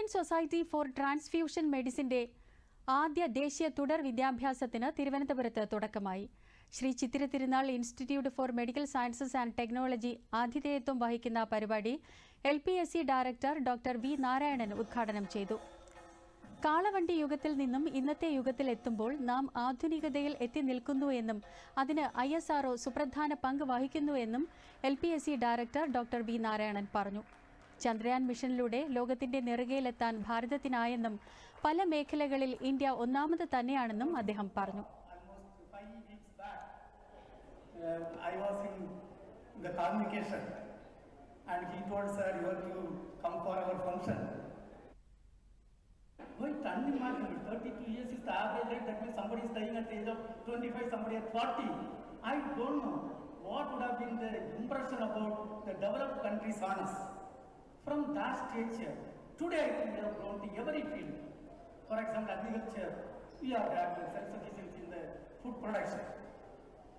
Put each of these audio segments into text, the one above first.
Indian society for transfusion മെഡിസിന്റെ ആദ്യ ദേശീയ തുടർ വിദ്യാഭ്യാസത്തിന് തിരുവനന്തപുരത്ത് തുടക്കമായി. Shri Chithira Thirunal institute for medical sciences and technology ആതിഥേയത്വം വഹിക്കുന്ന പരിപാടി L P S C director doctor V Narayanan ഉദ്ഘാടനം ചെയ്തു. കാളവണ്ടി യുഗത്തിൽ നിന്നും ഇന്നത്തെ യുഗത്തിൽ എത്തുമ്പോൾ നാം ആധുനികതയിൽ എത്തി നിൽക്കുന്നു എന്നും അതിന് ഐ എസ് സുപ്രധാന പങ്ക് വഹിക്കുന്നു എന്നും L P S C director doctor V Narayanan പറഞ്ഞു. ചന്ദ്രയാൻ മിഷനിലൂടെ ലോകത്തിന്റെ നെറുകയിലെത്താൻ ഭാരതത്തിനായെന്നും പല മേഖലകളിൽ ഇന്ത്യ ഒന്നാമത് തന്നെയാണെന്നും അദ്ദേഹം പറഞ്ഞു uh, I was in the communication and he told, sir, you come for our function. Wait, unimaginable, 32 years is the average age, that means somebody is dying at the age of 25, somebody at 40. I don't know what would have been the impression about the developed countries on us. From that stage, today I think we have grown to every field. For example, agriculture, we are having self-sufficiency in the food production.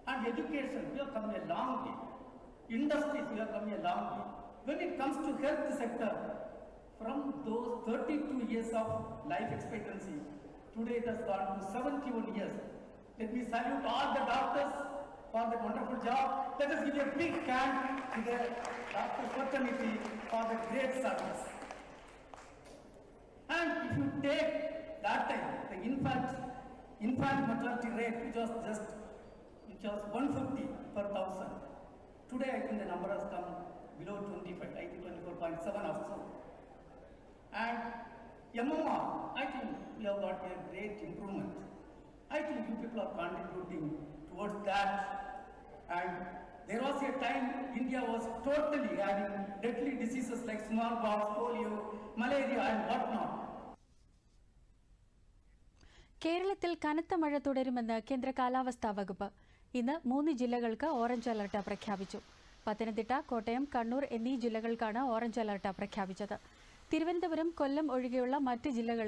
And education, we have come a long way. Industries, we have come a long way. When it comes to health sector, from those 32 years of life expectancy, today it has gone to 71 years. Let me salute all the doctors for the wonderful job. Let us give a big hand to the doctor fraternity for the great service. And if you take that time, the infant, infant mortality rate, which was just, which was 150 per thousand. Today, I think the number has come below 25, I think 24.7 or so. And MMR, I think we have got a great improvement. I think you people are contributing towards that. And there was a time India was totally having deadly diseases like smallpox, polio, malaria and whatnot. കേരളത്തിൽ കനത്ത മഴ തുടരുമെന്ന് കേന്ദ്ര കാലാവസ്ഥാ വകുപ്പ്. ഇന്ന് മൂന്ന് ജില്ലകൾക്ക് orange alert പ്രഖ്യാപിച്ചു. പത്തനംതിട്ട കോട്ടയം കണ്ണൂർ എന്നീ ജില്ലകൾക്കാണ് ഓറഞ്ച് അലർട്ട് പ്രഖ്യാപിച്ചത്. തിരുവനന്തപുരം കൊല്ലം ഒഴികെയുള്ള മറ്റ് ജില്ലകൾ